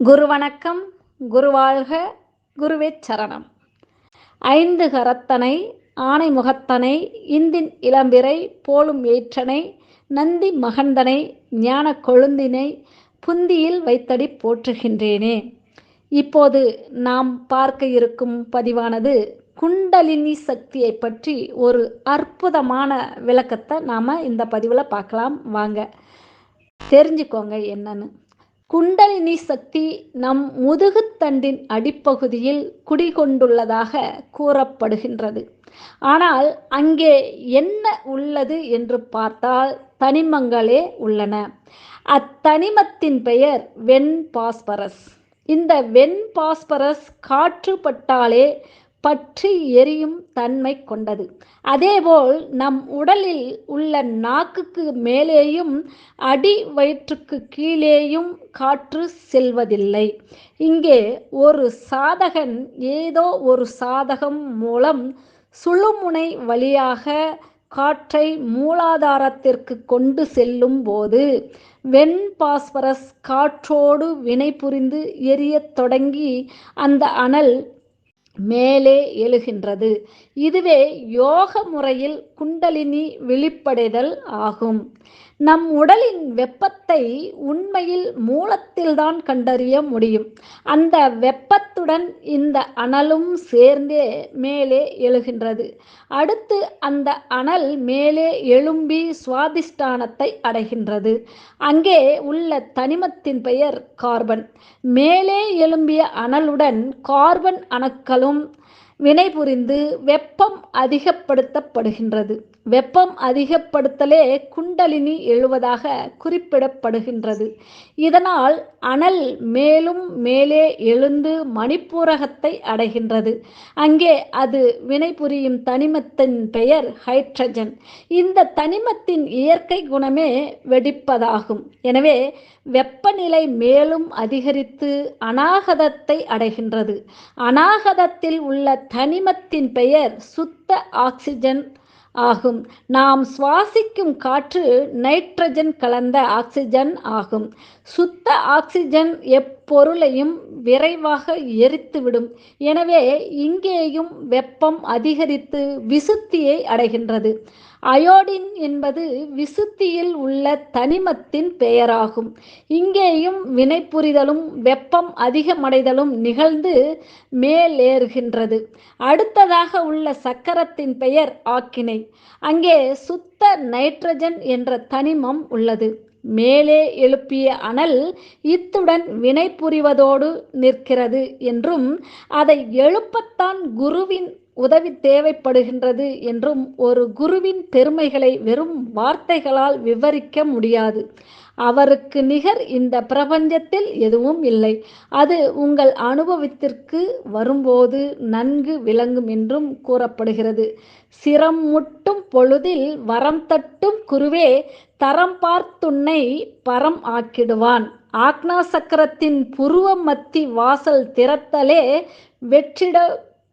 குரு வணக்கம் குருவாழ்க குருவே சரணம். ஐந்து கரத்தனை ஆனை முகத்தனை இந்தின் இளம்பிறை போலும் ஏற்றனை நந்தி மகந்தனை ஞான கொழுந்தினை புந்தியில் வைத்தடி போற்றுகின்றேனே. இப்போது நாம் பார்க்க இருக்கும் பதிவானது குண்டலினி சக்தியை பற்றி ஒரு அற்புதமான விளக்கத்தை நாம் இந்த பதிவில் பார்க்கலாம். வாங்க தெரிஞ்சுக்கோங்க என்னன்னு. குண்டலினி சக்தி நம் முதுகுத்தண்டின் அடிப்பகுதியில் குடிகொண்டுள்ளதாக கூறப்படுகின்றது. ஆனால் அங்கே என்ன உள்ளது என்று பார்த்தால் தனிமங்களே உள்ளன. அத்தனிமத்தின் பெயர் வெண் பாஸ்பரஸ் இந்த வெண் பாஸ்பரஸ் காற்றுப்பட்டாலே பற்றி எரியும் தன்மை கொண்டது. அதேபோல் நம் உடலில் உள்ள நாக்குக்கு மேலேயும் அடி வயிற்றுக்கு கீழேயும் காற்று செல்வதில்லை. இங்கே ஒரு சாதகன் ஏதோ ஒரு சாதகம் மூலம் சுழுமுனை வழியாக காற்றை மூலாதாரத்திற்கு கொண்டு செல்லும் போது வெண் பாஸ்பரஸ் காற்றோடு வினை புரிந்து எரியத் தொடங்கி அந்த அனல் மேலே எழுகின்றது. இதுவே யோக முறையில் குண்டலினி வெளிப்படைதல் ஆகும். நம் உடலின் வெப்பத்தை உண்மையில் மூலத்தில்தான் கண்டறிய முடியும். அந்த வெப்பத்துடன் இந்த அனலும் சேர்ந்தே மேலே எழுகின்றது. அடுத்து அந்த அனல் மேலே எழும்பி சுவாதிஷ்டானத்தை அடைகின்றது. அங்கே உள்ள தனிமத்தின் பெயர் கார்பன். மேலே எழும்பிய அனலுடன் கார்பன் அணுக்களும் Stellung வினை புரிந்து வெப்பம் அதிகப்படுத்தப்படுகின்றது. வெப்பம் அதிகப்படுத்தலே குண்டலினி எழுவதாக குறிப்பிடப்படுகின்றது. இதனால் அனல் மேலும் மேலே எழுந்து மணிப்பூரகத்தை அடைகின்றது. அங்கே அது வினை புரியும் தனிமத்தின் பெயர் ஹைட்ரஜன். இந்த தனிமத்தின் இயற்கை குணமே வெடிப்பதாகும். எனவே வெப்பநிலை மேலும் அதிகரித்து அநாகதத்தை அடைகின்றது. அநாகதத்தில் உள்ள தனிமத்தின் பெயர் சுத்த ஆக்சிஜன் ஆகும். நாம் சுவாசிக்கும் காற்று நைட்ரஜன் கலந்த ஆக்சிஜன் ஆகும். சுத்த ஆக்சிஜன் எப்பொருளையும் விரைவாக எரித்துவிடும். எனவே இங்கேயும் வெப்பம் அதிகரித்து விசுத்தியை அடைகின்றது. அயோடின் என்பது விசுத்தியில் உள்ள தனிமத்தின் பெயராகும். இங்கேயும் வினைபுரிதலும் வெப்பம் அதிகமடைதலும் நிகழ்ந்து மேலேறுகின்றது. அடுத்ததாக உள்ள சக்கரத்தின் பெயர் ஆக்கினை. அங்கே சுத்த நைட்ரஜன் என்ற தனிமம் உள்ளது. மேலே எழுப்பிய அனல் இத்துடன் வினை புரிவதோடு நிற்கிறது என்றும் அதை எழுப்பத்தான் குருவின் உதவி தேவைப்படுகின்றது என்றும் ஒரு குருவின் பெருமைகளை வெறும் வார்த்தைகளால் விவரிக்க முடியாது. அவருக்கு நிகர் இந்த பிரபஞ்சத்தில் எதுவும் இல்லை. அது உங்கள் அனுபவத்திற்கு வரும்போது நன்கு விளங்கும் என்றும் கூறப்படுகிறது. சிரம் முட்டும் பொழுதில் வரம் தட்டும் குருவே தரம் பார்த்துன்னை பரம் ஆக்கிடுவான். ஆக்னா சக்கரத்தின் புருவ மத்தி வாசல் திறத்தலே வெற்றிட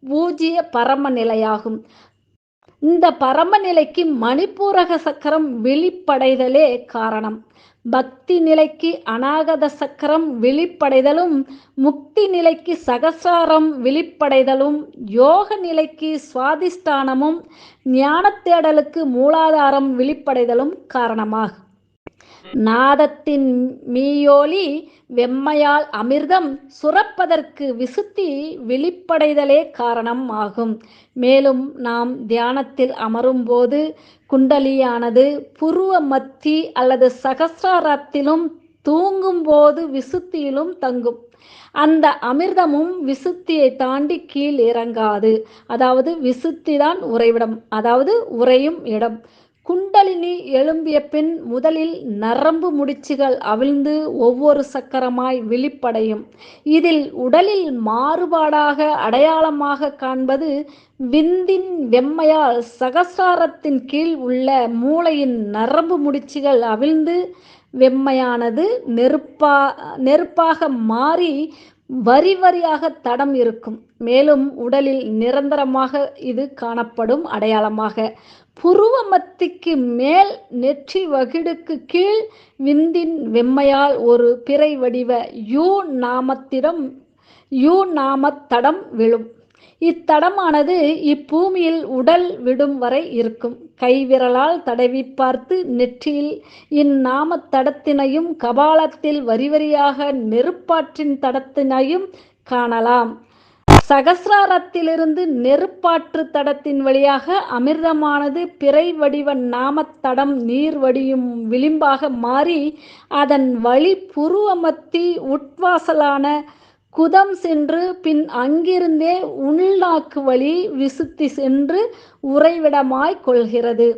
பூஜ்ய பரம நிலையாகும். இந்த பரம நிலைக்கு மணிப்பூரக சக்கரம் வெளிப்படைதலே காரணம். பக்தி நிலைக்கு அநாகத சக்கரம் வெளிப்படைதலும் முக்தி நிலைக்கு சகசாரம் வெளிப்படைதலும் யோக நிலைக்கு சுவாதிஷ்டானமும் ஞான தேடலுக்கு மூலாதாரம் வெளிப்படைதலும் காரணமாகும். நாதத்தின் மீயோலி வெம்மையால் அமிர்தம் சுரப்பதற்கு விசுத்தி வெளிப்படைதலே காரணம் ஆகும். மேலும் நாம் தியானத்தில் அமரும்போது குண்டலியானது புருவ மத்தி அல்லது சகசிராரத்திலும் தூங்கும்போது விசுத்தியிலும் தங்கும். அந்த அமிர்தமும் விசுத்தியை தாண்டி கீழ் இறங்காது. அதாவது விசுத்தி தான் உறைவிடம். அதாவது உறையும் இடம். குண்டலினி எழும்பிய பின் முதலில் நரம்பு முடிச்சுகள் அவிழ்ந்து ஒவ்வொரு சக்கரமாய் விழிப்படையும் இதில் உடலில் மாறுபாடாக அடையாளமாக காண்பது விந்தின் வெம்மையால் சகசாரத்தின் கீழ் உள்ள மூளையின் நரம்பு முடிச்சுகள் அவிழ்ந்து வெம்மையானது நெருப்பா நெருப்பாக மாறி வரி வரியாக தடம் இருக்கும். மேலும் உடலில் நிரந்தரமாக இது காணப்படும் அடையாளமாக. புருவ மத்திக்கு மேல் நெற்றி வகிடுக்கு கீழ் விந்தின் வெம்மையால் ஒரு பிறை வடிவ யூ நாமத்திடம் யூ நாமத்தடம் விழும். இத்தடமானது இப்பூமியில் உடல் விடும் வரை இருக்கும். கைவிரலால் தடவி பார்த்து நெற்றியில் இந்நாமத் தடத்தினையும் கபாலத்தில் வரிவரியாக நெருப்பாற்றின் தடத்தினையும் காணலாம். சகசிராரத்திலிருந்து நெருப்பாற்று தடத்தின் வழியாக அமிர்தமானது பிறை வடிவ நாமத்தடம் நீர் வடியும் விளிம்பாக மாறி அதன் வழி புருவமத்தி உட்வாசலான குதம் சென்று பின் அங்கிருந்தே உள்நாக்கு வழி விசுத்தி சென்று உறைவிடமாய் கொள்கிறது.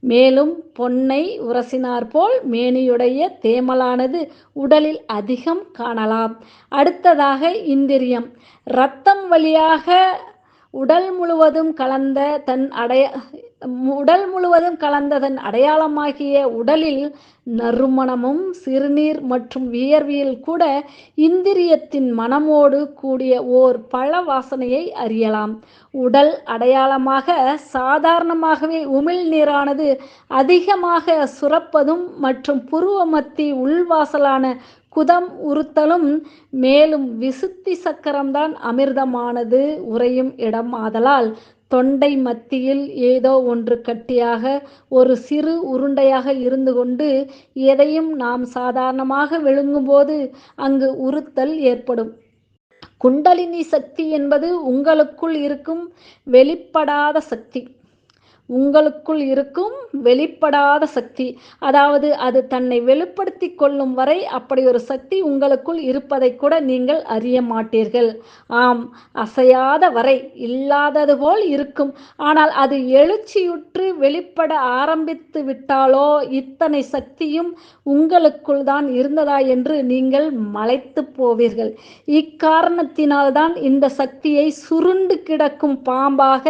மேலும் பொன்னை உரசினாற்போல் மேனியுடைய தேமலானது உடலில் அதிகம் காணலாம். அடுத்ததாக இந்திரியம். இரத்தம் வழியாக உடல் முழுவதும் கலந்த தன் அடைய உடல் முழுவதும் கலந்ததன் அடையாளமாகிய உடலில் நறுமணமும் சிறுநீர் மற்றும் வியர்வியில் கூட இந்திரியத்தின் மனமோடு கூடிய ஓர் பழ வாசனையை அறியலாம். உடல் அடையாளமாக சாதாரணமாகவே உமிழ்நீரானது அதிகமாக சுரப்பதும் மற்றும் புருவமத்தி உள்வாசலான குதம் உறுத்தலும் மேலும் விசுத்தி சக்கரம்தான் அமிர்தமானது உறையும் இடம் ஆதலால் தொண்டை மத்தியில் ஏதோ ஒன்று கட்டியாக ஒரு சிறு உருண்டையாக இருந்து கொண்டு எதையும் நாம் சாதாரணமாக விழுங்கும்போது அங்கு உறுத்தல் ஏற்படும். குண்டலினி சக்தி என்பது உங்களுக்குள் இருக்கும் வெளிப்படாத சக்தி. உங்களுக்குள் இருக்கும் வெளிப்படாத சக்தி. அதாவது அது தன்னை வெளிப்படுத்தி கொள்ளும் வரை அப்படி ஒரு சக்தி உங்களுக்குள் இருப்பதை கூட நீங்கள் அறிய மாட்டீர்கள். ஆம் அசையாத வரை இல்லாதது போல் இருக்கும். ஆனால் அது எழுச்சியுற்று வெளிப்பட ஆரம்பித்து விட்டாலோ இத்தனை சக்தியும் உங்களுக்குள் தான் இருந்ததா என்று நீங்கள் மலைத்து போவீர்கள். இக்காரணத்தினால்தான் இந்த சக்தியை சுருண்டு கிடக்கும் பாம்பாக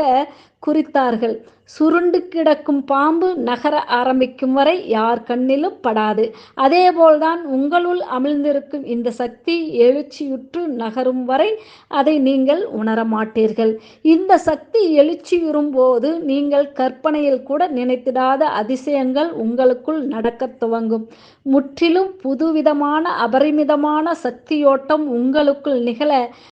குறித்தார்கள். சுருண்டு கிடக்கும் பாம்பு நகர ஆரம்பிக்கும் வரை யார் கண்ணிலும் படாது. அதேபோல்தான் உங்களுள் அமிழ்ந்திருக்கும் இந்த சக்தி எழுச்சியுற்று நகரும் வரை அதை நீங்கள் உணர மாட்டீர்கள் இந்த சக்தி எழுச்சியுறும் போது நீங்கள் கற்பனையில் கூட நினைத்திடாத அதிசயங்கள் உங்களுக்குள் நடக்கத் துவங்கும். முற்றிலும் புதுவிதமான அபரிமிதமான சக்தியோட்டம் உங்களுக்குள் நிகழ